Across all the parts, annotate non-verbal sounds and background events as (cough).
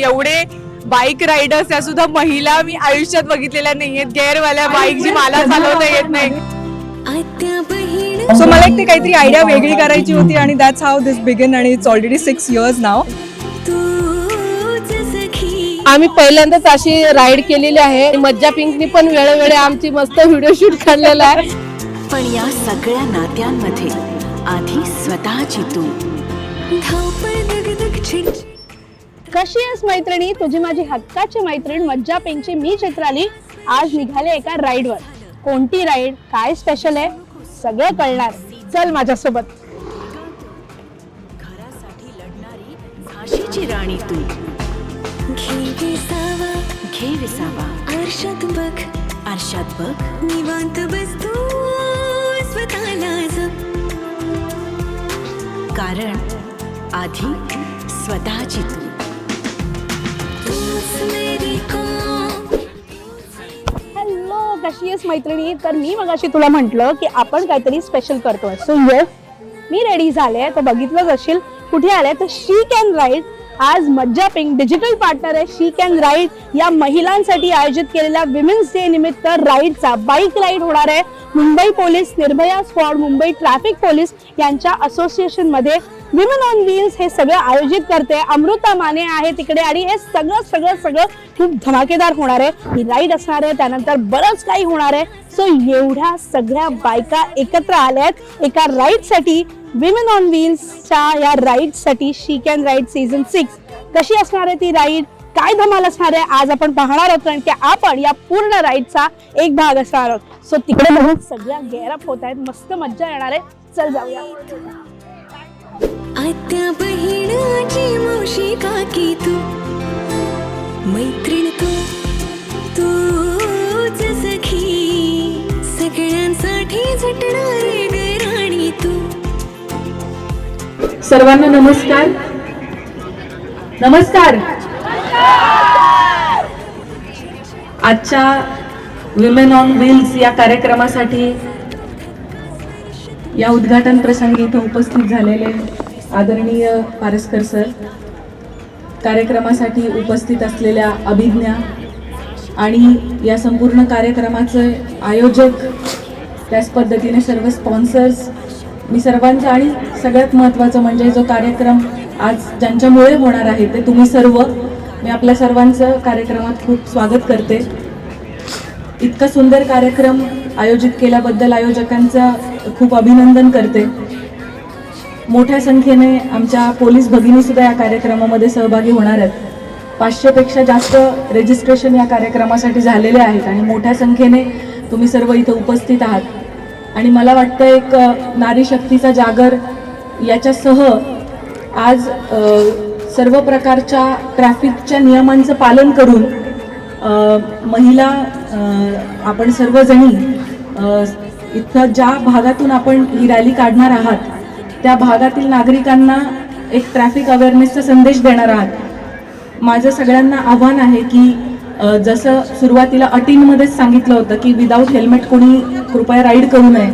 एवढे bike riders त्या सुद्धा महिला मी आयुष्यात बघितलेल्या नाहीयेत. गेअरवाल्या बाईक जी मला चालवता येत नाही. सो मला एक ते काहीतरी आयडिया वेगळी करायची होती आणि दॅट्स हाऊ दिस बिगिन आणि इट्स ऑलरेडी सिक्स इयर्स नाव आम्ही पहिल्यांदाच अशी राईड केलेली आहे. मज्जा पिंकनी पण वेळोवेळी आमची मस्त व्हिडिओ शूट काढलेला आहे. पण या सगळ्या नात्यांमध्ये आधी स्वतःची तू. कशी आहेस मैत्रिणी? तुझी माझी हक्काची मैत्रीण मज्जा पिंकची मी चित्राली. आज निघाले एका राईडवर. कोणती राईड? काय स्पेशल आहे? सगळं कळणार. चल माझ्यासोबत. घरासाठी लढणारी झाशीची राणी तू. घे विसावा. आरशात बघ. आरशात बघ. निवांत बसतो स्वतःला जप कारण आधी स्वतःची तू. हॅलो कशी आहेस मैत्रिणी? तर मी मगाशी तुला म्हटलं की आपण काहीतरी स्पेशल करतोय. सो येस मी रेडी झाले तर बघितलंच असेल कुठे आले तर शी कॅन राईड आज मज्जा पिंक डिजिटल पार्टनर आहे शी कॅन राईड या महिलांसाठी आयोजित केलेल्या विमेन्स डे निमित्त राईडचा बाईक राईड होणार आहे. Mumbai police Nirbhaya squad Mumbai traffic police यांच्या असोसिएशनमध्ये विमेन ऑन व्हील्स हे सगळं आयोजित करते. अमृता माने आहे तिकडे आणि हे सगळं सगळं सगळं खूप धमाकेदार होणार आहे. ही राईड असणार आहे त्यानंतर बरंच काही होणार आहे. सो एवढ्या सगळ्या बायका एकत्र आल्या आहेत. एका राईडसाठी विमेन ऑन व्हील्सच्या या राईडसाठी she can ride season six कशी असणार आहे ती राईड काय धमाल असणार आहे? आज आपण पाहणार आहोत कारण की आपण या पूर्ण राईडचा एक भाग असणार आहोत. सो तिकडे बघून सगळ्या गेअरअप होत आहेत. मस्त मज्जा येणार आहे. चल जाऊया. आत्या बहिणाची मावशी काकी तू मैत्रीण तू तूच सखी. सगळ्यांसाठी झटणारी राणी तू. सर्वांना नमस्कार. नमस्कार. आजच्या विमेन ऑन व्हील्स या कार्यक्रमासाठी या उद्घाटन प्रसंगी इथे उपस्थित झालेले आदरणीय पारस्कर सर. कार्यक्रमासाठी उपस्थित असलेल्या अभिज्ञा आणि या संपूर्ण कार्यक्रमाचे आयोजक त्याच पद्धतीने सर्व स्पॉन्सर्स मी सर्वांचा आणि सगळ्यात महत्त्वाचं म्हणजे जो कार्यक्रम आज ज्यांच्यामुळे होणार आहे ते तुम्ही सर्व मी आपल्या सर्वांचं कार्यक्रमात खूप स्वागत करते. इतका सुंदर कार्यक्रम आयोजित केल्याबद्दल आयोजकांचं खूप अभिनंदन करते. मोठ्या संख्येने आमच्या पोलीस भगिनीसुद्धा या कार्यक्रमामध्ये सहभागी होणार आहेत. पाचशेपेक्षा जास्त रजिस्ट्रेशन या कार्यक्रमासाठी झालेले आहेत आणि मोठ्या संख्येने तुम्ही सर्व इथं उपस्थित आहात. आणि मला वाटतं एक नारी शक्तीचा जागर याच्यासह आज सर्व प्रकारच्या ट्रॅफिकच्या नियमांचं पालन करून महिला आपण सर्वजणी इथं ज्या भागातून आपण ही रॅली काढणार आहात त्या भागातील नागरिकांना एक ट्रॅफिक अवेअरनेसचा संदेश देणार आहात. माझं सगळ्यांना आव्हान आहे की जसं सुरुवातीला अटींमध्येच सांगितलं होतं की विदाऊट हेल्मेट कोणी कृपया राईड करू नये.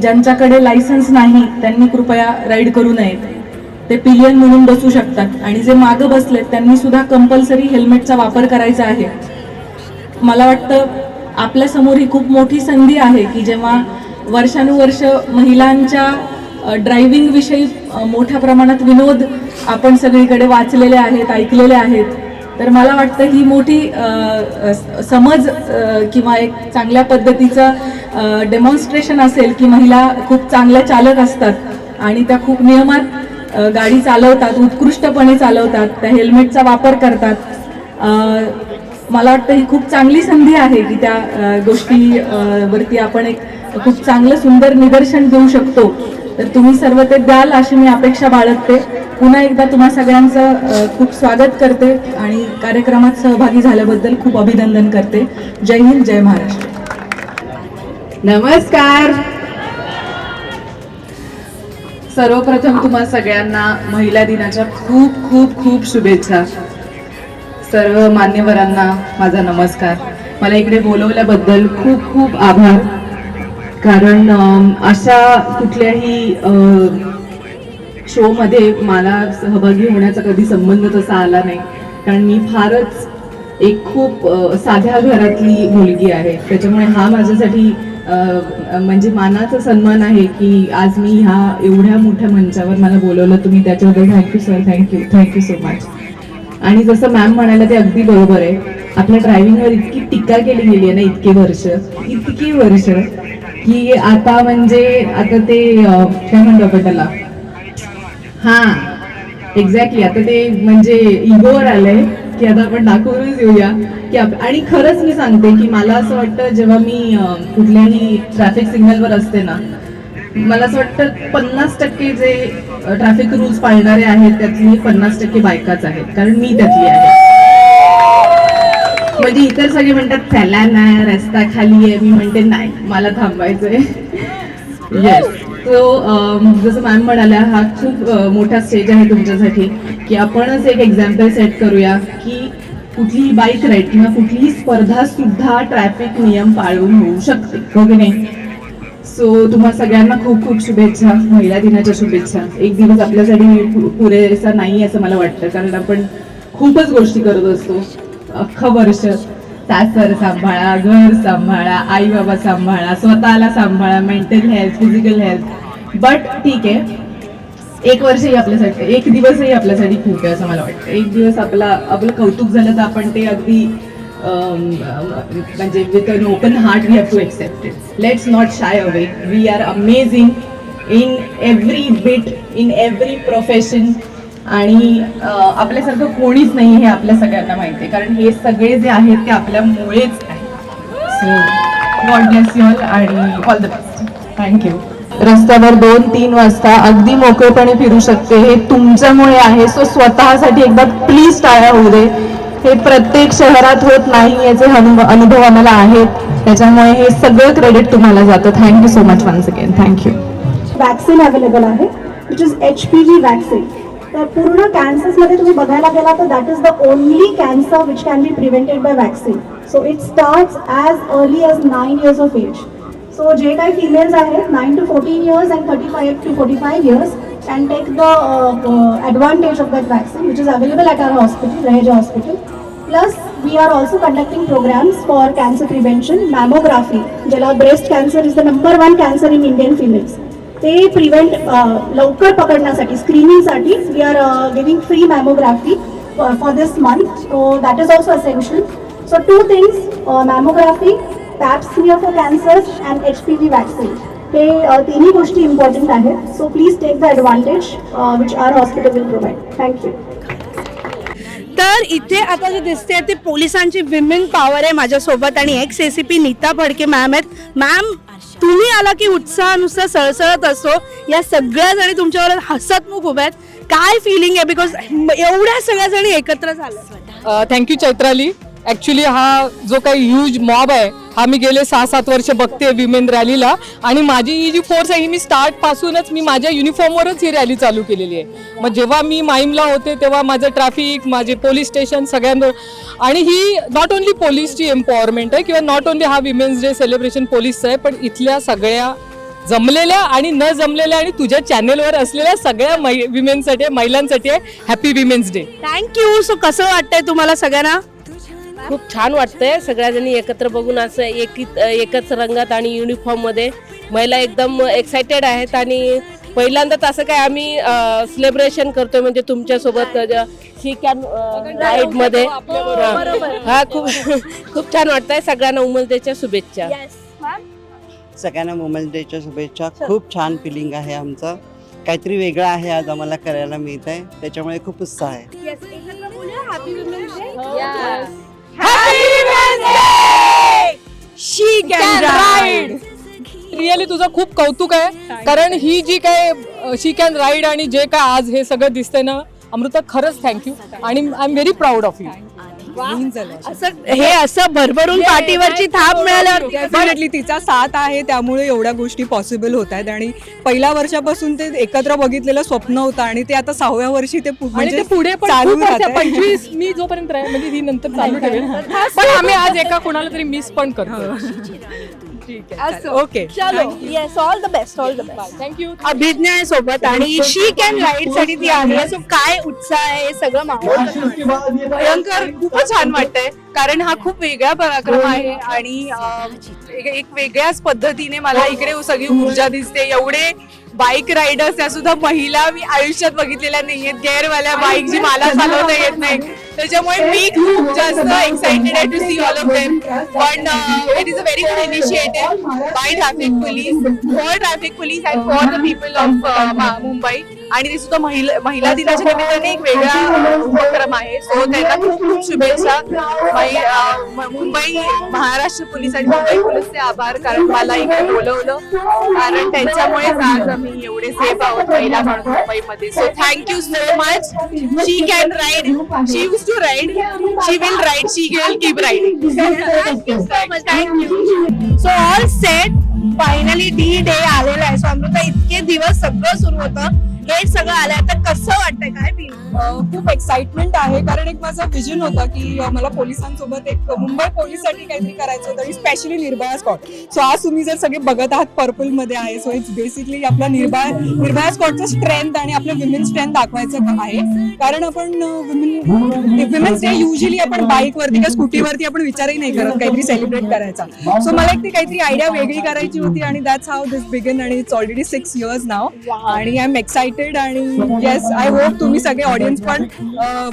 ज्यांच्याकडे लायसन्स नाही त्यांनी कृपया राईड करू नये. ते पिलियन म्हणून बसू शकतात. आणि जे मागं बसलेत त्यांनी सुद्धा कंपल्सरी हेल्मेटचा वापर करायचा आहे. मला वाटतं आपल्यासमोर ही खूप मोठी संधी आहे की जेव्हा वर्षानुवर्ष महिलांच्या ड्रायव्हिंगविषयी मोठ्या प्रमाणात विनोद आपण सगळीकडे वाचलेले आहेत ऐकलेले आहेत तर मला वाटतं ही मोठी समज किंवा एक चांगल्या पद्धतीचं डेमॉन्स्ट्रेशन असेल की महिला खूप चांगल्या चालक असतात आणि त्या खूप नियमात गाडी चालवतात उत्कृष्टपणे चालवतात त्या हेल्मेटचा वापर करतात. मला वाटतं ही खूप चांगली संधी आहे की त्या गोष्टीवरती गोष्टी वरती आपण एक खूप चांगलं सुंदर निदर्शन देऊ शकतो. तर तुम्ही सर्व ते द्याल अशी मी अपेक्षा बाळगते. पुन्हा एकदा तुम्हा सगळ्यांचं खूप स्वागत करते आणि कार्यक्रमात सहभागी झाल्याबद्दल खूप अभिनंदन करते. जय हिंद जय महाराष्ट्र. नमस्कार. सर्वप्रथम तुम्हा सगळ्यांना महिला दिनाच्या खूप खूप खूप शुभेच्छा. सर्व मान्यवरांना माझा नमस्कार. मला इकडे बोलवल्याबद्दल खूप खूप आभार. कारण अशा कुठल्याही शोमध्ये मला सहभागी होण्याचा कधी संबंध तसा आला नाही. कारण मी फारच एक खूप साध्या घरातली मुलगी आहे. त्याच्यामुळे हा माझ्यासाठी म्हणजे मानाचा सन्मान आहे की आज मी ह्या एवढ्या मोठ्या मंचावर मला बोलवलं. तुम्ही त्याच्याबद्दल thank you sir thank you thank you so much आणि जसं मॅम म्हणायला ते अगदी बरोबर आहे. आपल्या ड्रायव्हिंगवर इतकी टीका केली गेली आहे ना इतके वर्ष. इतकी वर्ष. की आता म्हणजे आता ते काय म्हणतो आपण त्याला? हा एक्झॅक्टली आता ते म्हणजे इगोवर आलंय की आता आपण दाखवूनच येऊया की आणि खरंच मी सांगते की मला असं वाटतं जेव्हा मी कुठल्याही ट्रॅफिक सिग्नलवर असते ना मला असं वाटतं पन्नास टक्के जे ट्रॅफिक रूल्स पाळणारे आहेत त्यातली पन्नास टक्के बायकाच आहेत. कारण मी त्यातली आहे. म्हणजे इतर सगळे म्हणतात चला ना रस्ता खाली आहे. मी म्हणते नाही मला थांबायचंय. येस सो जसं मॅम म्हणाल्या हा खूप मोठा स्टेज आहे तुमच्यासाठी की आपणच एक एक्झाम्पल सेट करूया की कुठलीही बाईक राईड किंवा कुठलीही स्पर्धा सुद्धा ट्रॅफिक नियम पाळून होऊ शकते हो की नाही? सो तुम्हा सगळ्यांना खूप खूप शुभेच्छा महिला दिनाच्या शुभेच्छा. एक दिवस आपल्यासाठी पुरेसा नाही असं मला वाटतं कारण आपण खूपच गोष्टी करत असतो. अख्खं वर्ष सासर सांभाळा घर सांभाळा आई बाबा सांभाळा स्वतःला सांभाळा mental health physical health but ठीक आहे. एक वर्षही आपल्यासाठी एक दिवसही आपल्यासाठी खूप आहे असं मला वाटतं. एक दिवस आपला आपलं कौतुक झालं तर आपण ते अगदी म्हणजे with an open heart we have to accept it let's not shy away we are amazing in every bit in every profession आणि आपल्यासारखं कोणीच नाही हे आपल्या सगळ्यांना माहिती आहे. कारण हे सगळे जे आहेत ते आपल्यामुळेच आहेत. So God bless you all आणि all the best thank you रस्त्यावर दोन तीन वाजता अगदी मोकळेपणे फिरू शकते. हे तुमच्यामुळे आहे. सो स्वतःसाठी एकदा प्लीज टाळ्या होऊ दे. हे प्रत्येक शहरात होत नाही याचे अनुभव अनुभव आम्हाला आहेत. त्याच्यामुळे हे सगळं क्रेडिट तुम्हाला जातं. Thank you so much once again thank you vaccine available आहे which is H P V vaccine तर पूर्ण कॅन्सर्समध्ये तुम्ही बघायला गेला तर that is the only cancer which can be prevented by vaccine so it starts as early as nine years of age so जे काही फिमेल्स आहेत nine to fourteen years and thirty five to forty five years can take the advantage of that vaccine which is available at our hospital Raheja hospital plus we are also conducting programmes for cancer prevention mammography ज्याला breast cancer is the number one cancer in Indian females ते prevent लवकर पकडण्यासाठी स्क्रीनिंगसाठी we are giving free mammography for this month so that is also essential so two things mammography pap smear for cancer and H P V vaccine हे तिन्ही गोष्टी important आहेत. So please take the advantage which our hospital will provide thank you तर इथे आता जे दिसते ते पोलिसांची विमेन पॉवर आहे माझ्यासोबत. आणि ex ACP Nita Phadke ma'am आहेत. मॅम तुम्ही आला की उत्साह नुसता सळसळत असतो. या सगळ्या जणी तुमच्यावर हसतमुख उभ्या आहेत. काय फिलिंग आहे? बिकॉज एवढ्या सगळ्या जणी एकत्र झाल्या थँक्यू चैत्राली. ॲक्च्युली हा जो काही ह्यूज मॉब आहे हा मी गेले सहा सात वर्ष बघते विमेन रॅलीला आणि माझी ही जी फोर्स आहे ही मी स्टार्टपासूनच मी माझ्या युनिफॉर्मवरच ही रॅली चालू केलेली आहे. मग जेव्हा मी माईमला होते तेव्हा माझं ट्रॅफिक माझे पोलीस स्टेशन सगळ्यांवर. आणि ही नॉट ओन्ली पोलीसची एम्पॉवरमेंट आहे किंवा नॉट ओन्ली हा विमेन्स डे सेलिब्रेशन पोलीसचं आहे पण इथल्या सगळ्या जमलेल्या आणि न जमलेल्या आणि तुझ्या चॅनेलवर असलेल्या सगळ्या विमेनसाठी महिलांसाठी आहे happy women's day thank you so कसं वाटतंय तुम्हाला सगळ्यांना? खूप छान वाटतंय. सगळ्याजणी एकत्र बघून असं एक एकच रंगात आणि युनिफॉर्ममध्ये महिला एकदम एक्सायटेड आहेत आणि पहिल्यांदाच असं काय आम्ही सेलिब्रेशन करतोय म्हणजे तुमच्यासोबत ही कॅन राईडमध्ये. हा. खूप खूप छान वाटतंय. सगळ्यांना उमलतेच्या शुभेच्छा. सगळ्यांना वुमन्स डेच्या शुभेच्छा. खूप छान फिलिंग आहे आमचं. काहीतरी वेगळं आहे आज आम्हाला करायला मिळत आहे त्याच्यामुळे खूप उत्साह आहे. शी कॅन राईड रिअली तुझं खूप कौतुक आहे. कारण ही जी काय शी कॅन राईड आणि जे काय आज हे सगळं दिसतंय ना अमृता खरंच थँक्यू आणि I am very proud of you असं हे असं भरभरून पाठीवरची थाप मिळाल्यावर डेफिनेटली तिचा साथ आहे त्यामुळे एवढ्या गोष्टी पॉसिबल होत आहेत. आणि पहिल्या वर्षापासून ते एकत्र बघितलेलं स्वप्न होतं आणि ते आता सहाव्या वर्षी ते पु- म्हणजे पुढे चालू पंचवीस मी जोपर्यंत राहील म्हणजे ही नंतर चालू ठेवेल. पण आम्ही आज एका कोणाला तरी मिस पण करतो ठीक आहे असं. ओके चलो yes all the best all the best thank you Abhidnya आहे सोबत आणि शी कॅन राईडसाठी ती आली आहे. So काय उत्साह आहे हे सगळं माहोल? भयंकर खूपच छान वाटतंय. कारण हा खूप वेगळा पराक्रम आहे आणि अं, एक एक वेगळ्याच पद्धतीने मला इकडे सगळी ऊर्जा दिसते. एवढे बाईक रायडर्स त्या सुद्धा महिला मी आयुष्यात बघितलेल्या नाहीयेत. गेअरवाल्या बाईक जी मला चालवता येत नाही. त्याच्यामुळे मी खूप जास्त एक्साइटेड आहे to see all of them पण it is a very good initiative by traffic police for traffic police and for the people of Mumbai आणि ते सुद्धा महिला महिला दिनाच्या निमित्ताने एक वेगळा उपक्रम आहे. सो त्यांना खूप खूप शुभेच्छा. मुंबई महाराष्ट्र पोलीस आणि मुंबई पोलीसचे आभार कारण मला इकडे बोलवलं. कारण त्यांच्यामुळेच आज आम्ही एवढे सेफ आहोत महिला म्हणून मुंबईमध्ये. So thank you so much she can ride she use to ride she will ride she will keep riding thank you so all set finally D day आलेला आहे. सो अमृता इतके दिवस सगळं सुरू होतं. हे सगळं आलंय. आता कसं वाटतंय? काय मी खूप एक्साइटमेंट आहे. कारण एक माझा विजन होता की मला पोलिसांसोबत एक मुंबई पोलिससाठी काहीतरी करायचं होतं आणि स्पेशली निर्भया स्कॉट सो आज तुम्ही जर सगळे बघत आहात पर्पलमध्ये आहे. सो इट्स बेसिकली आपला निर्भया निर्भया स्कॉटचं स्ट्रेंथ आणि आपलं विमेन स्ट्रेंथ दाखवायचं आहे. कारण आपण विमेन विमेन्स डे युजली आपण बाईक वरती किंवा स्कूटीवरती आपण विचारही नाही करत काहीतरी सेलिब्रेट करायचा. सो मला एक ती काहीतरी आयडिया वेगळी करायची होती आणि दॅट्स हाऊ दिस बिगन आणि इट्स ऑलरेडी सिक्स इयर्स नाव आणि आय एम एक्साइटेड आणि येस आय होप तुम्ही सगळे ऑडियन्स पण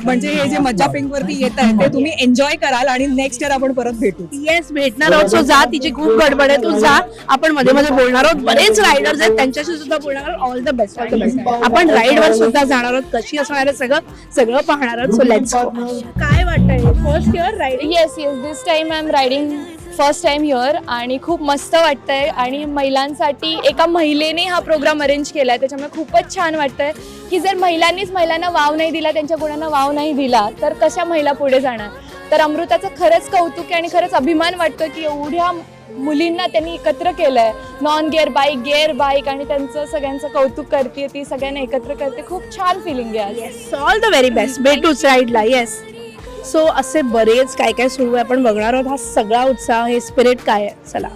म्हणजे हे जे मज्जा पिंक वरती येत आहे ते तुम्ही एन्जॉय कराल आणि नेक्स्ट इयर आपण परत भेटू येस भेटणार आहोत. सो जा तिची खूप गडबड आहे तू जा. आपण मध्ये मध्ये बोलणार आहोत. बरेच रायडर्स आहेत. त्यांच्याशी सुद्धा बोलणार आहोत. All the best all the best आपण राईड वर सुद्धा जाणार आहोत. कशी असणार आहे सगळं सगळं पाहणार आहोत. सो लेट्स काय वाटतंय? First year riding yes yes this time I am riding first time here आणि खूप मस्त वाटतंय. आणि महिलांसाठी एका महिलेने हा प्रोग्राम अरेंज केला आहे त्याच्यामुळे खूपच छान वाटतंय. की जर महिलांनीच महिलांना वाव नाही दिला त्यांच्या गुणांना वाव नाही दिला तर कशा महिला पुढे जाणार? तर अमृताचं खरंच कौतुक आहे आणि खरंच अभिमान वाटतो की एवढ्या मुलींना त्यांनी एकत्र केलंय. Non gear bike gear bike आणि त्यांचं सगळ्यांचं कौतुक करते ती सगळ्यांना एकत्र करते. खूप छान फिलिंग आहे ऑल द व्हेरी बेस्ट भेटूच राईडला येस सो असे बरेच काय काय सुरू आहे. आपण बघणार आहोत हा सगळा उत्साह हे स्पिरिट काय आहे? चला.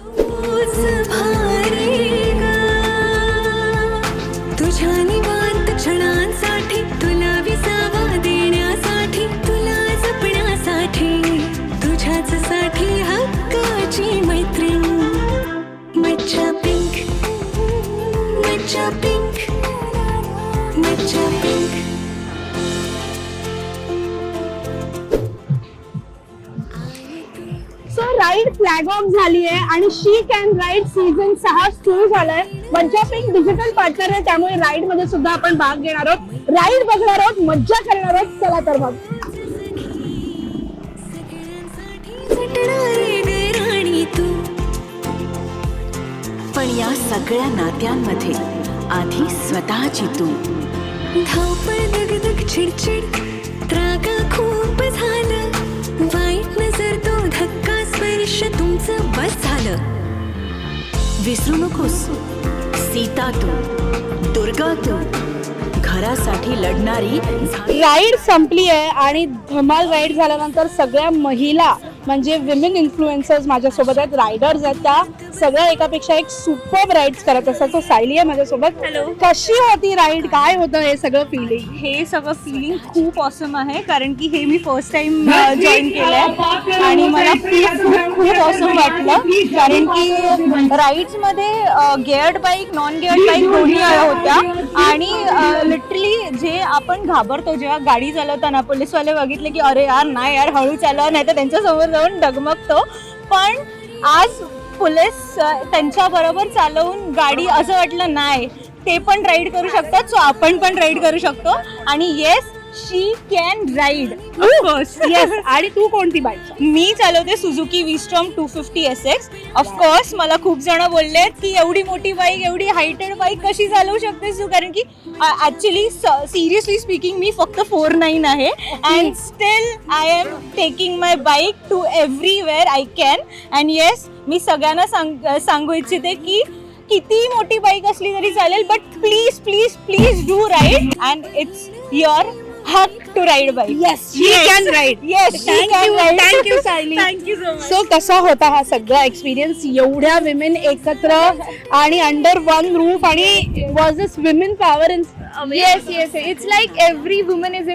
तूच राईड फ्लॅग ऑफ झाली आहे आणि शी कॅन राईड सीझन सहा सुरू झालाय. मज्जा पिंक डिजिटल पार्टनर आहे त्यामुळे राईडमध्ये सुद्धा आपण भाग घेणार आहोत. राईड बघणार आहोत मज्जा करणार आहोत. चला तर मग. पण या सगळ्या नात्यांमध्ये आधी स्वतःची तू. धावपळ दगदग चिडचिड त्रागा झालं. विसरू नकोस. सीता तू दुर्गा तू घरासाठी लढणारी राईड संपली आहे आणि धमाल राईड झाल्यानंतर सगळ्या महिला म्हणजे विमेन इन्फ्लुएन्सर्स माझ्यासोबत आहेत रायडर्स आहेत त्या सगळ्या एकापेक्षा एक सुपर राईड्स करत असतात. तो सायली आहे माझ्यासोबत. हॅलो कशी होती राईड काय होतं हे सगळं फिलिंग हे सगळं फिलिंग खूप ऑसम आहे कारण की हे मी फर्स्ट टाइम जॉईन केलंय. आणि मला खूप खूप ऑसम वाटलं. कारण की राईड्समध्ये geared bike non geared bike दोन्ही होत्या. आणि लिटरली जे आपण घाबरतो जेव्हा गाडी चालवताना पोलीसवाले बघितले की अरे यार नाही यार हळू चालव. नाही तर त्यांच्यासमोर जाऊन डगमगतो. पण आज पोलीस त्यांच्याबरोबर चालवून गाडी असं वाटलं नाही ते पण राईड करू शकतात सो आपण पण राईड करू शकतो. आणि yes she can ride yes आणि तू कोणती बाईक मी चालवते Suzuki Vstrom two fifty S X of course मला खूप जण बोलले की एवढी मोठी बाईक एवढी हायटेड बाईक कशी चालवू शकतेस तू? कारण की ऍक्च्युली सिरियसली स्पीकिंग मी फक्त फोर नाईन आहे. And still I am taking my bike to everywhere I can and yes मी सगळ्यांना सांग सांगू इच्छिते की किती मोठी बाईक असली तरी चालेल. But please please please do ride and it's your Haq to ride bike yes she can ride yes thank you Sayali thank you so so कसा होता हा सगळा एक्सपिरियन्स एवढ्या विमेन एकत्र आणि अंडर वन रूफ आणि was this women power in yes yes it's like every woman is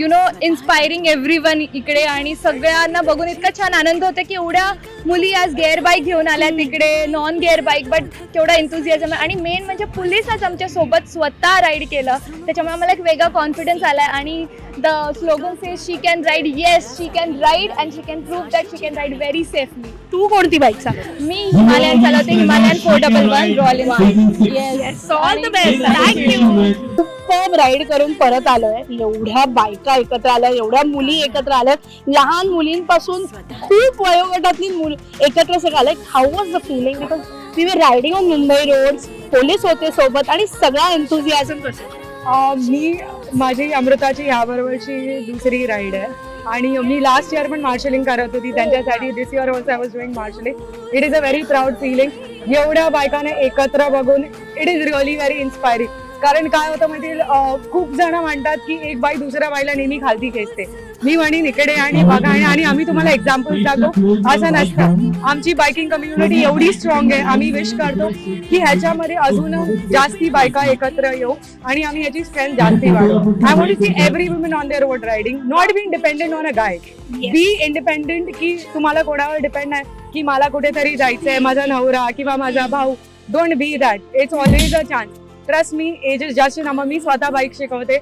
you know inspiring every one इकडे आणि सगळ्यांना बघून इतका छान आनंद होतो की एवढ्या मुली आज गेअर बाईक घेऊन आल्या तिकडे नॉन गेअर बाईक बट केवढा एन्थुझियाझम आणि मेन म्हणजे पोलीस आज आमच्यासोबत स्वतः राईड केलं. त्याच्यामुळे मला एक वेगळा कॉन्फिडन्स आला आणि the slogan say she can ride yes she can ride and she can prove that she can ride very safely तू कोणती बाईक चालव? मी हिमालयन चालवते. Himalayan four double one Royal Enfield all the best thank you super ride करून परत आलोय. एवढ्या बायका एकत्र आल्या एवढ्या मुली एकत्र आल्या. लहान मुलींपासून खूप वयोगटातली मुलं एकत्र सगळं आलंय how was the feeling because we were riding on Mumbai roads police होते सोबत आणि सगळा एन्थुझियाझम कसं मी माझी अमृताची ह्याबरोबरची दुसरी राईड आहे. आणि मी लास्ट इयर पण मार्शलिंग करत होती. त्यांच्यासाठी this year also I was doing marshalling it is a very proud feeling एवढ्या बायकाने एकत्र बघून it is really very inspiring कारण काय होतं माहिती खूप जण म्हणतात की एक बाई दुसऱ्या बाईला नेहमी खालती खेचते. मी म्हणीन इकडे आणि बघा आणि आम्ही तुम्हाला एक्झाम्पल्स दाखवू. असं नसतं. आमची बायकिंग कम्युनिटी एवढी स्ट्रॉंग आहे. आम्ही विश करतो की ह्याच्यामध्ये अजून जास्ती बायका एकत्र येऊ आणि आम्ही याची स्ट्रेंथ जास्ती वाढवू. I want see every woman on their road riding not been dependent on a guy be independent की तुम्हाला कोणावर डिपेंड आहे की मला कुठेतरी जायचंय माझा नवरा किंवा माझा भाऊ. Don't be that it's always a chance trust me age is just number मी स्वतः बाईक शिकवते.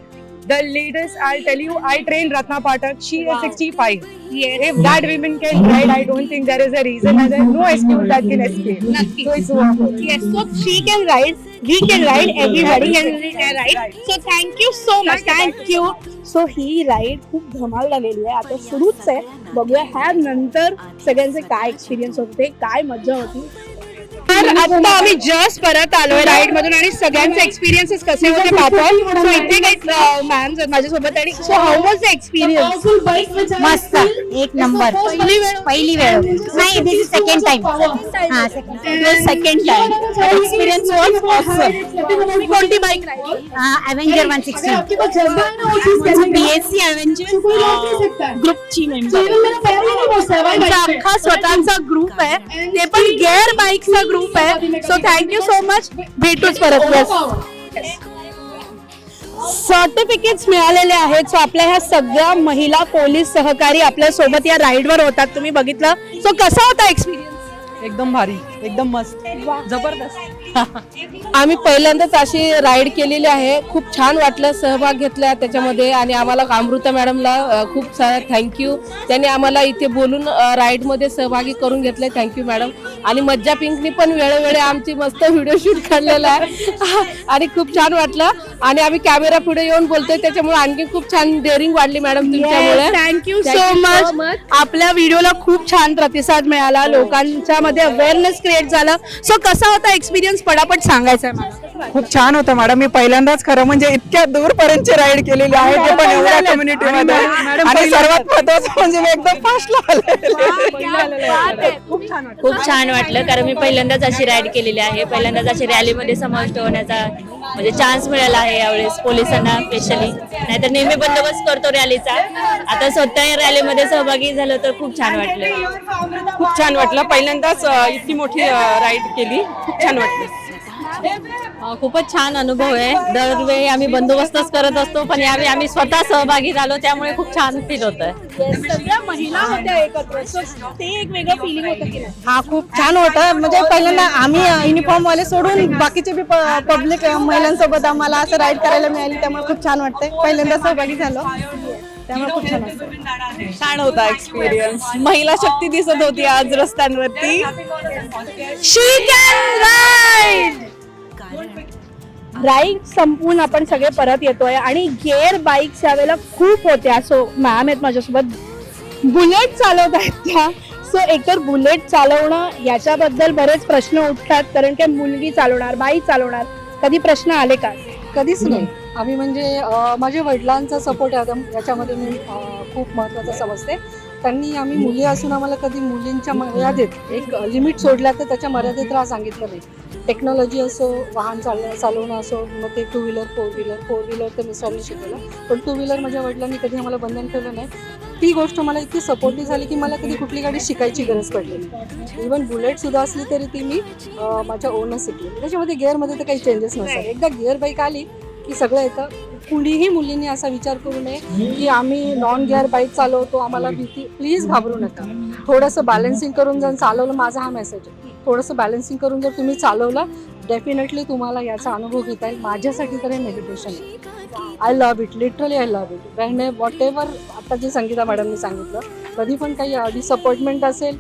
The latest I tell you I train Ratna Pathak she is sixty five if that women can ride I don't think there is a reason no excuse that can escape नक्की. So it's worth it. Yes, so she can ride, we can ride, everybody can ride. So thank you so much. Thank you. So ही ride खूप धमाल झालेली आहे आता सुरूच आहे बघूया ह्या नंतर सगळ्यांचे काय एक्सपिरियन्स होते काय मजा होती तर आता आम्ही जस्ट परत आलोय राईड मधून आणि सगळ्यांचे एक्सपिरियन्सेस कसे होते पाहतोय. सो इथे काही मॅम माझ्यासोबत आणि so how was the experience मस्त. एक नंबर पहिली वेळ. पहिली वेळ. नाही दिस इज सेकंड टाइम हा second second time experience was awesome तुम्ही कोणती bike ride Avenger one sixty BSC Avenger ग्रुपची member अख्खा स्वतःचा ग्रुप आहे ते पण गेअर बाईकचा ग्रुप आहे so thank you so much भेटूच परत सर्टिफिकेट्स मिळालेले आहेत. सो आपल्या ह्या सगळ्या महिला पोलीस सहकारी आपल्यासोबत या राईडवर होतात. तुम्ही बघितलं? सो कसा होता एक्सपिरियन्स एकदम भारी. एकदम मस्त. जबरदस्त. (laughs) आम्ही पहिल्यांदाच अशी राईड केलेली आहे. खूप छान वाटलं सहभाग घेतला त्याच्यामध्ये आणि आम्हाला अमृता मॅडमला खूप सारा थँक्यू त्यांनी आम्हाला इथे बोलून राईडमध्ये सहभागी करून घेतले थँक्यू मॅडम आणि मज्जा पिंकनी पण वेळोवेळी आमची मस्त व्हिडिओ शूट काढलेला आहे. (laughs) आणि खूप छान वाटलं. आणि आम्ही कॅमेरा पुढे येऊन बोलतोय. त्याच्यामुळे आणखी खूप छान डेअरिंग वाढली मॅडम तुमच्यामुळे. थँक्यू सो मच आपल्या व्हिडिओला खूप छान प्रतिसाद मिळाला. लोकांच्या मध्ये अवेअरनेस क्रिएट झालं. सो कसा होता एक्सपिरियन्स पटापट सांगायचा आहे मला. खूप छान होतं मॅडम मी पहिल्यांदाच खरं म्हणजे इतक्या दूर पर्यंत राईड केलेली आहे ते पण एवढ्या कम्युनिटी मध्ये. आणि सर्वात महत्वाचं म्हणजे मी एकदम फास्ट खूप छान वाटलं. खूप छान वाटलं कारण मी पहिल्यांदाच अशी राईड केलेली आहे. पहिल्यांदाच अशी रॅलीमध्ये समाविष्ट होण्याचा म्हणजे चान्स मिळाला आहे यावेळेस पोलिसांना स्पेशली नाहीतर नेहमी बंदोबस्त करतो रॅलीचा आता स्वतः या रॅलीमध्ये सहभागी झालं तर खूप छान वाटलं. खूप छान वाटलं. पहिल्यांदाच इतकी मोठी राईड केली. खूप छान वाटलं. खूपच छान अनुभव आहे. दरवेळी आम्ही बंदोबस्तच करत असतो पण यावेळी आम्ही स्वतः सहभागी झालो त्यामुळे खूप छान फील होत आहे सगळ्या महिला होत्या एकत्र. So ते एक वेगळं फिलिंग होतं की नाही? हा खूप छान होतं. म्हणजे पहिल्यांदा आम्ही युनिफॉर्म वाले सोडून बाकीचे बी पब्लिक महिलांसोबत आम्हाला असं राईड करायला मिळाली त्यामुळे खूप छान वाटतंय. पहिल्यांदा सहभागी झालो. त्यामुळे खूप छान छान होता एक्सपिरियन्स महिला शक्ती दिसत होती आज रस्त्यांवरती. शी कॅन राईड संपून आपण सगळे परत येतोय आणि गेअर बाईक्स यावेळेला खूप होत्या. सो मॅम आहेत माझ्यासोबत. बुलेट चालवत आहेत त्या. सो एकतर बुलेट चालवणं याच्याबद्दल बरेच प्रश्न उठतात. कारण की मुलगी चालवणार बाई चालवणार. कधी प्रश्न आले का? कधीच नाही. आम्ही म्हणजे माझ्या वडिलांचा सपोर्ट याच्यामध्ये मी खूप महत्त्वाचा समजते. त्यांनी आम्ही मुली असून आम्हाला कधी मुलींच्या मर्यादेत एक लिमिट सोडल्या तर त्याच्या मर्यादेत राहा सांगितलं नाही. टेक्नॉलॉजी असो वाहन चालणं चालवणं असो मग ते two wheeler four wheeler four wheeler तर मिस्टरांनी शिकवलं. पण टू व्हीलर माझ्या वडिलांनी कधी आम्हाला बंधन ठेवलं नाही. ती गोष्ट मला इतकी सपोर्टिव्ह झाली की मला कधी कुठली गाडी शिकायची गरज पडली नाही. इवन बुलेट सुद्धा असली तरी ती मी माझ्या ओनच शिकली. त्याच्यामध्ये गिअरमध्ये तर काही चेंजेस नसतात. एकदा गिअर बाईक आली की सगळं येतं. कुणीही मुलींनी असा विचार करू नये की आम्ही नॉन गिअर बाईक चालवतो आम्हाला भीती. प्लीज घाबरू नका. थोडंसं बॅलन्सिंग करून जर चालवलं माझा हा मेसेज आहे. थोडंसं बॅलन्सिंग करून जर तुम्ही चालवलं डेफिनेटली तुम्हाला याचा अनुभव घेता येईल. माझ्यासाठी तर हे मेडिटेशन आहे. I love it literally I love it when whatever आता जे संगीता मॅडमनी सांगितलं कधी पण काही डिसअपॉइंटमेंट असेल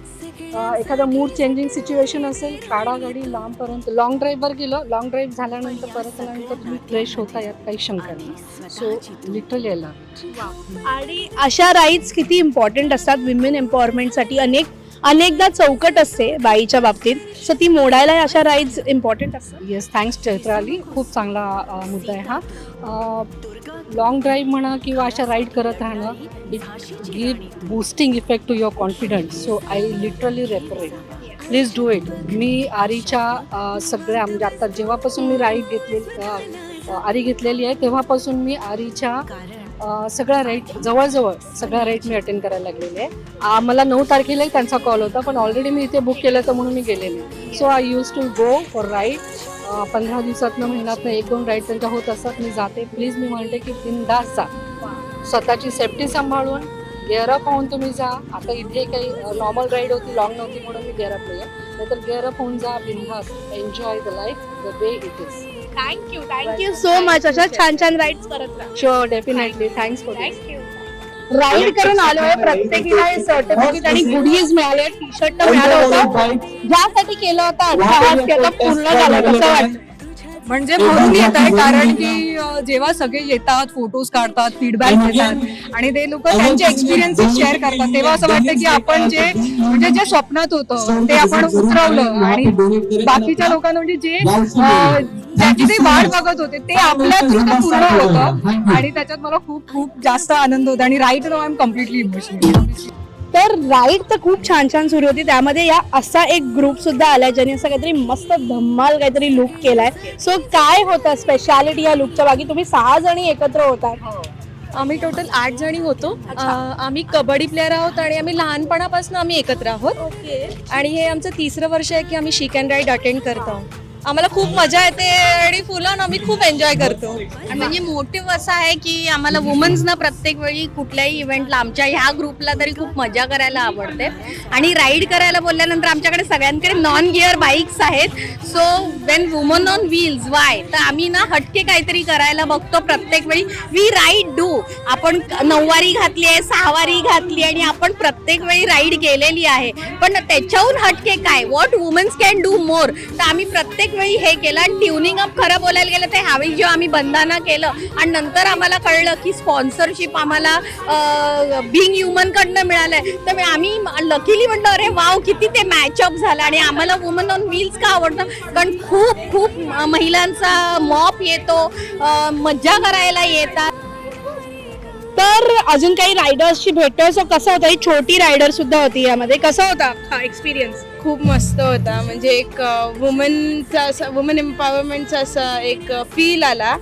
एखादं मूड चेंजिंग सिच्युएशन असेल काढा गाडी लांबपर्यंत लॉंग ड्राईव्हवर गेलं लॉंग ड्राईव्ह झाल्यानंतर परत आल्यानंतर तुम्ही फ्रेश होता यात काही शंका नाही. सो लिटरली आय लव्ह आणि अशा राईड्स किती इम्पॉर्टंट असतात विमेन एम्पॉवरमेंटसाठी अनेक अनेकदा चौकट असते बाईच्या बाबतीत. सो ती मोडायला अशा राईड्स इम्पॉर्टंट असतात? Yes thanks Chaitrali. खूप चांगला मुद्दा आहे हा. लॉंग ड्राईव्ह म्हणा किंवा अशा राईड करत राहणं it give boosting effect to your confidence so I literally refer it please do it मी आरीच्या सगळ्या म्हणजे आता जेव्हापासून मी राईड घेतलेली आरी घेतलेली आहे तेव्हापासून मी आरीच्या सगळ्या राईट जवळजवळ सगळ्या राईट मी अटेंड करायला लागलेले आहे. मला नऊ तारखेलाही त्यांचा कॉल होता पण ऑलरेडी मी इथे बुक केलं तर म्हणून मी गेलेले. So I use to go for ride पंधरा दिवसातनं महिन्यातनं एक दोन राईड त्यांच्या होत असतात मी जाते. प्लीज मी म्हणते की बिंदास जा. स्वतःची सेफ्टी सांभाळून गेअरअप होऊन तुम्ही जा. आता इथे काही नॉर्मल राईड होती लॉंग नव्हती म्हणून मी गेअरअप नाही नाहीतर गेअरअप होऊन जा बिंदास. Enjoy the life the way it is thank you thank you so much अशा छान छान राईड्स करत राहा. Sure definitely thanks for ride करून आलोय प्रत्येकीला सर्टिफिकेट आणि गुडीज मिळाले टी शर्ट मिळालं होतं. ज्यासाठी केलं होतं ते आता पूर्ण झालं कसं वाटतं. म्हणजे भरून येत आहे कारण की जेव्हा सगळे येतात फोटोज काढतात फीडबॅक देतात आणि ते लोक त्यांचे एक्सपिरियन्सेस शेअर करतात तेव्हा असं वाटतं की आपण जे म्हणजे जे स्वप्नात होतं ते आपण उतरवलं आणि बाकीच्या लोकांना म्हणजे जे अ, ज्याची ते वाट बघत होते ते आपल्या थ्रू ते पूर्ण होतं. आणि त्याच्यात मला खूप खूप जास्त आनंद होता. आणि right now I am completely emotional तर राईड तर खूप छान छान सुरू होती. त्यामध्ये या असा एक ग्रुप सुद्धा आलाय ज्यांनी असं काहीतरी मस्त धम्माल काहीतरी लुक केलाय. सो काय होतं स्पेशालिटी या लुकच्या बाकी तुम्ही सहा जणी एकत्र होतात आम्ही टोटल आठ जणी होतो. आम्ही कबड्डी प्लेअर आहोत आणि आम्ही लहानपणापासून आम्ही एकत्र आहोत. आणि हे आमचं तिसरं वर्ष आहे की आम्ही शिक अँड राईड अटेंड करतो आम्हाला खूप मजा येते आणि फुल ऑन आम्ही खूप एन्जॉय करतो. आणि म्हणजे मोटिव्ह असं आहे की आम्हाला वुमन्सना प्रत्येक वेळी कुठल्याही इव्हेंटला आमच्या ह्या ग्रुपला तरी खूप मजा करायला आवडते. आणि राईड करायला बोलल्यानंतर आमच्याकडे सगळ्यांकडे नॉन गिअर बाईक्स आहेत. So when woman on wheels why तर आम्ही ना हटके काहीतरी करायला बघतो प्रत्येक वेळी. वी राईड डू आपण नऊवारी घातली आहे सहावारी घातली आणि आपण प्रत्येक वेळी राईड केलेली आहे. पण त्याच्याहून हटके काय? What womens can do more तर आम्ही प्रत्येक वेळी हे केलं आणि ट्युनिंग अप खरं बोलायला गेलं तर ह्यावेळी जेव्हा आम्ही बंधाना केलं आणि नंतर आम्हाला कळलं की स्पॉन्सरशिप आम्हाला बिंग ह्युमनकडनं मिळालंय. तर आम्ही लकीली म्हणलं अरे वाव किती ते मॅचअप झालं. आणि आम्हाला वुमन ऑन व्हील्स का आवडतं? कारण खूप खूप महिलांचा मॉप येतो मज्जा करायला येतात. तर अजून काही रायडर्सची भेटतोय. सो कसं होतं? ही छोटी रायडर सुद्धा होती यामध्ये. कसा होता हा एक्सपिरियन्स खूप मस्त होता. म्हणजे एक वुमनचा असा वुमन एम्पॉवरमेंटचा असा एक फील आला.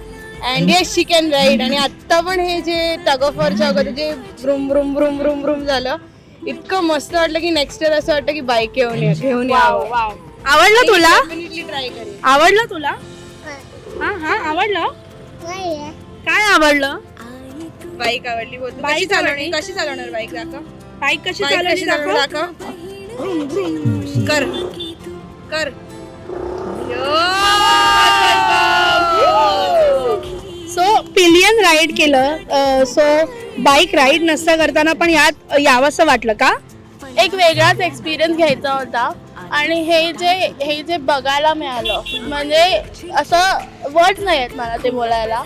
And yes she can ride आणि आत्ता पण हे जे टग ऑफ वॉरच्या अगोदर जे ब्रुम ब्रुम ब्रुम ब्रुम ब्रुम झालं इतकं मस्त वाटलं की नेक्स्ट इयर असं वाटतं की बाईक घेऊन ये- घेऊन यावं. आवडलं तुला? डेफिनेटली ट्राय करेन. आवडलं तुला? हा. हा आवडलं? काय आवडलं? बाईक आवडली. बोलतो कशी बाईक चालवणार आवडली? कशी चालवणार बाईक दाखव? बाईक कशी बाईक चालवली चालवणार दाखव? दाखव? कर. कर. सो पिलियन राईड केलं. सो बाईक राईड नसता करताना पण यात यावंसं वाटलं का? एक वेगळाच एक्सपिरियन्स घ्यायचा होता. आणि हे जे हे जे बघायला मिळालं म्हणजे असं वर्ड्स नाही आहेत मला ते बोलायला.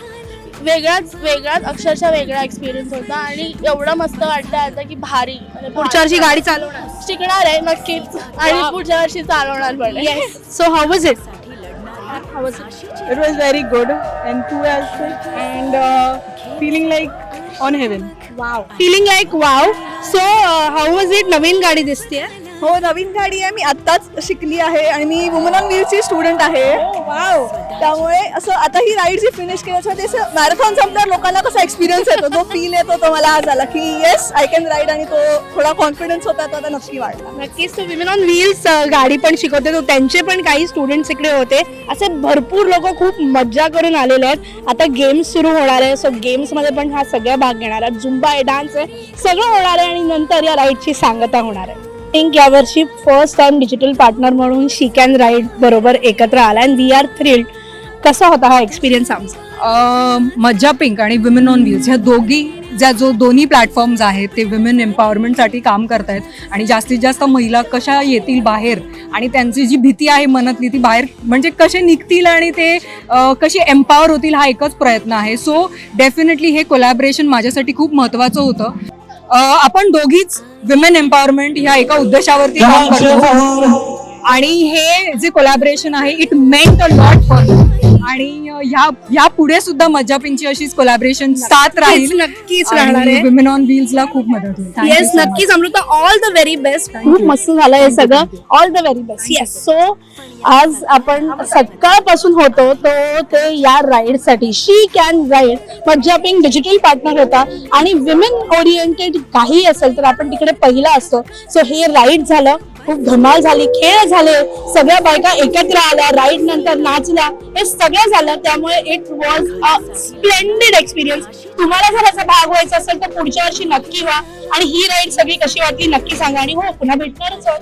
वेगळाच वेगळाच अक्षरशः वेगळा एक्सपिरियन्स होता आणि एवढं मस्त वाटतं आता की भारी. म्हणजे पुढच्या वर्षी गाडी चालवणार. शिकणार आहे नक्कीच. आणि पुढच्या वर्षी चालवणार पण आहे. So how was it It? Was very good, enthusiastic, and uh, feeling like on heaven. Wow feeling like wow so how was it नवीन गाडी दिसते हो नवीन गाडी आहे. मी आत्ताच शिकली आहे आणि मी वुमन ऑन व्हीलची स्टुडंट आहे. वाव त्यामुळे असं आता ही राईड जी फिनिश केल्याच्या ते मॅरेथॉन संपल्यावर लोकांना कसा एक्सपिरियन्स येतो? जो फील येतो तो मला आज आला की येस आय कॅन राईड आणि तो थोडा कॉन्फिडन्स होता तो आता नक्की वाढला. नक्कीच तो विमेन ऑन व्हील्स गाडी पण शिकवते. तो त्यांचे पण काही स्टुडंट्स इकडे होते. असे भरपूर लोक खूप मज्जा करून आलेले आहेत. आता गेम्स सुरू होणार आहे. सो गेम्समध्ये पण हा सगळ्या भाग घेणार आहे झुंबा आहे डान्स आहे. सगळं होणार आहे आणि नंतर या राईडची सांगता होणार आहे. थिंक यावर्षी फर्स्ट टाइम डिजिटल पार्टनर म्हणून शी कॅन राईड बरोबर एकत्र आला. अँड वी आर थ्रिल्ड कसा होता हा एक्सपिरियन्स आमचा? मज्जा पिंक आणि विमेन ऑन व्हील्स ह्या दोघी ज्या जो दोन्ही प्लॅटफॉर्म्स आहेत ते विमेन एम्पॉवरमेंटसाठी काम करत आहेत आणि जास्तीत जास्त महिला कशा येतील बाहेर आणि त्यांची जी भीती आहे मनातली ती बाहेर म्हणजे कसे निघतील आणि ते कशी एम्पॉवर होतील हा एकच प्रयत्न आहे. सो डेफिनेटली हे कोलॅबरेशन माझ्यासाठी खूप महत्त्वाचं होतं. आपण दोघीच विमेन एम्पॉवरमेंट ह्या एका उद्देशावरती काम करतो. आणि हे जे कोलॅबरेशन आहे it meant a lot for आणि ह्या ह्या पुढे सुद्धा मज्जा पिंची अशीच कोलॅबरेशन साथ राहील. नक्कीच राहणार आहे. विमेन ऑन व्हील्स ला खूप मदत होईल. येस. नक्कीच Amrita all the very best खूप मस्त झालं हे सगळं. All the very best yes so आज आपण सकाळपासून होतो तो ते या राईडसाठी शी कॅन राईड मज्जा पिंक डिजिटल पार्टनर होता. आणि विमेन ओरिएंटेड काही असेल तर आपण तिकडे पहिला असतो. सो हे राईड झालं. खूप धमाल झाली खेळ झाले सगळ्या बायका एकत्र आल्या राईड नंतर नाचल्या हे सगळं झालं. त्यामुळे it was a splendid experience तुम्हाला जर असा भाग व्हायचा असेल तर पुढच्या वर्षी नक्की व्हा. आणि ही राईड सगळी कशी वाटली नक्की सांगा. आणि हो पुन्हा भेटणारच आहोत.